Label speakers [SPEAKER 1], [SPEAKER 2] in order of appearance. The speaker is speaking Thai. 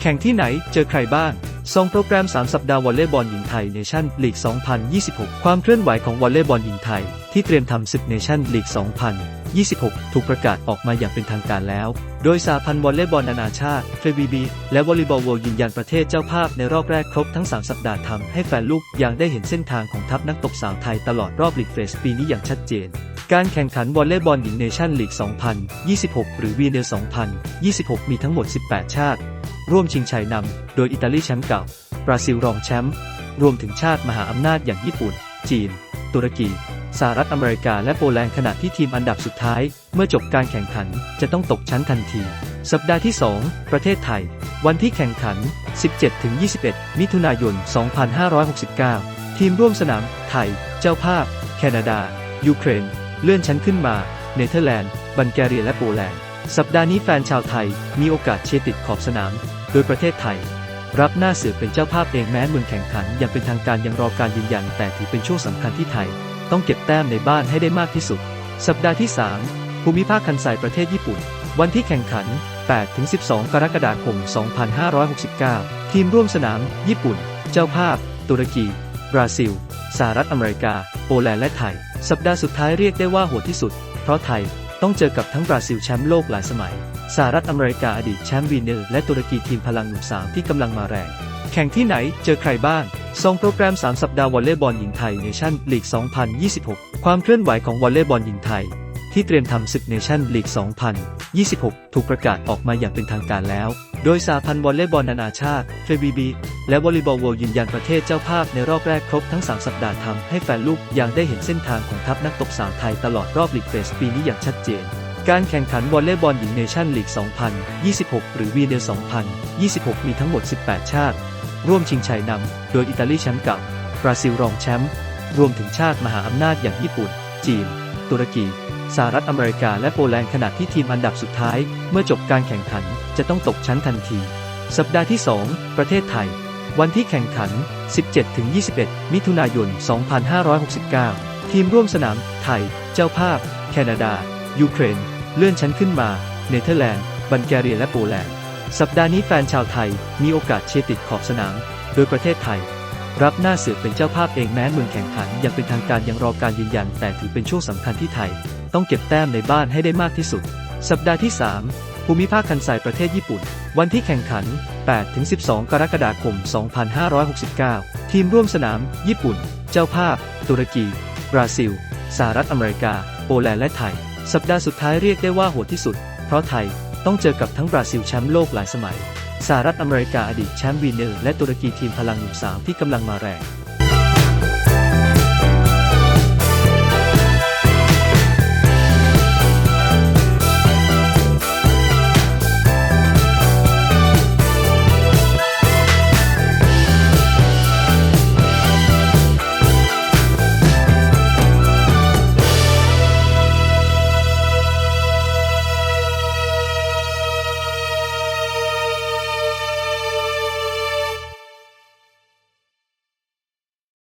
[SPEAKER 1] แข่งที่ไหน เจอใครบ้างซองโปรแกรม 3 สัปดาห์วอลเลย์บอลหญิงไทยเนชั่นลีก 2026 ความเคลื่อนไหวของวอลเลย์บอลหญิงไทย ที่เตรียมทำศึกเนชั่นลีก 2026 ถูกประกาศออกมาอย่างเป็นทางการแล้ว โดยสาพันธ์วอลเลย์บอลนานาชาติ FIBB และวอลเลย์บอลโวลยืนยันประเทศเจ้าภาพในรอบแรกครบทั้ง 3 สัปดาห์ทำให้แฟนลูกยังได้เห็นเส้นทางของทัพนักตบสาวไทยตลอดรอบลีกเฟสปีนี้อย่างชัดเจนการแข่งขันวอลเลย์บอลหญิงเนชั่นลีก 2026 หรือวีเนล2026 มีทั้งหมด 18 ชาติ ร่วมชิงชัยนำ โดยอิตาลีแชมป์เก่า บราซิลรองแชมป์ รวมถึงชาติมหาอำนาจอย่างญี่ปุ่น จีน ตุรกี สหรัฐอเมริกาและโปแลนด์ขณะที่ทีมอันดับสุดท้าย เมื่อจบการแข่งขันจะต้องตกชั้นทันที สัปดาห์ที่ 2 ประเทศไทย วันที่แข่งขัน 17-21 มิถุนายน 2569 ทีมร่วมสนาม ไทย เจ้าภาพ แคนาดา ยูเครน เลื่อนชั้นขึ้นมา เนเธอร์แลนด์ บัลแกเรียและโปแลนด์สัปดาห์นี้แฟนชาวไทยมีโอกาสเชียร์ติดขอบสนาม โดยประเทศไทย รับหน้าเสือเป็นเจ้าภาพเองแม้เมืองแข่งขันยังเป็นทางการยังรอการยืนยัน แต่ถือเป็นช่วงสำคัญที่ไทย ต้องเก็บแต้มในบ้านให้ได้มากที่สุด สัปดาห์ที่ 3 ภูมิภาคคันไซประเทศญี่ปุ่น วันที่แข่งขัน 8-12 กรกฎาคม 2569 ทีมร่วมสนาม ญี่ปุ่น เจ้าภาพ ตุรกี บราซิล สหรัฐอเมริกา โปแลนด์และไทย สัปดาห์สุดท้ายเรียกได้ว่าโหดที่สุด เพราะไทย ต้องเจอกับทั้งบราซิลแชมป์โลกหลายสมัย สหรัฐอเมริกาอดีตแชมป์วีเนอร์และตุรกีทีมพลังหนุ่มสาวที่กำลังมาแรง แข่งที่ไหนเจอใครบ้างซองโปรแกรม 3 สัปดาห์วอลเลย์บอลหญิงไทยเนชั่นลีก 2026 ความเคลื่อนไหวของวอลเลย์บอลหญิงไทย ที่เตรียมทำศึกเนชั่นลีก 2026 ถูกประกาศออกมาอย่างเป็นทางการแล้ว โดยสาพันธ์วอลเลย์บอลนานาชาติ FBB และวอลเลย์บอลโวลยืนยันประเทศเจ้าภาพในรอบแรกครบทั้ง 3 สัปดาห์ทำให้แฟนลูกยังได้เห็นเส้นทางของทัพนักตบสาวไทยตลอดรอบลีกเฟสปีนี้อย่างชัดเจนการแข่งขันวอลเลย์บอลหญิงเนชั่นลีก 2026 หรือวีเนล2026 มีทั้งหมด 18 ชาติ ร่วมชิงชัยนำ โดยอิตาลีแชมป์เก่าบราซิลรองแชมป์ รวมถึงชาติมหาอำนาจอย่างญี่ปุ่น จีน ตุรกี สหรัฐอเมริกาและโปแลนด์ขณะที่ทีมอันดับสุดท้าย เมื่อจบการแข่งขันจะต้องตกชั้นทันที สัปดาห์ที่ 2 ประเทศไทย วันที่แข่งขัน 17-21 มิถุนายน 2569 ทีมร่วมสนาม ไทย เจ้าภาพ แคนาดา ยูเครน เลื่อนชั้นขึ้นมา เนเธอร์แลนด์ บัลแกเรียและโปแลนด์ สัปดาห์นี้แฟนชาวไทยมีโอกาสเชียร์ติดขอบสนาม โดยประเทศไทยรับหน้าเสือเป็นเจ้าภาพเองแม้เมืองแข่งขันยังเป็นทางการยังรอการยืนยัน แต่ถือเป็นช่วงสำคัญที่ไทย ต้องเก็บแต้มในบ้านให้ได้มากที่สุด สัปดาห์ที่ 3 ภูมิภาคคันไซประเทศญี่ปุ่น วันที่แข่งขัน 8-12 กรกฎาคม 2569 ทีมร่วมสนาม ญี่ปุ่น เจ้าภาพ ตุรกี บราซิล สหรัฐอเมริกา โปแลนด์และไทย สัปดาห์สุดท้ายเรียกได้ว่าโหดที่สุด เพราะไทยต้องเจอกับทั้งบราซิลแชมป์โลกหลายสมัย สหรัฐอเมริกาอดีตแชมป์วีเนลและตุรกีทีมพลังหนุ่มสาวที่กำลังมาแรง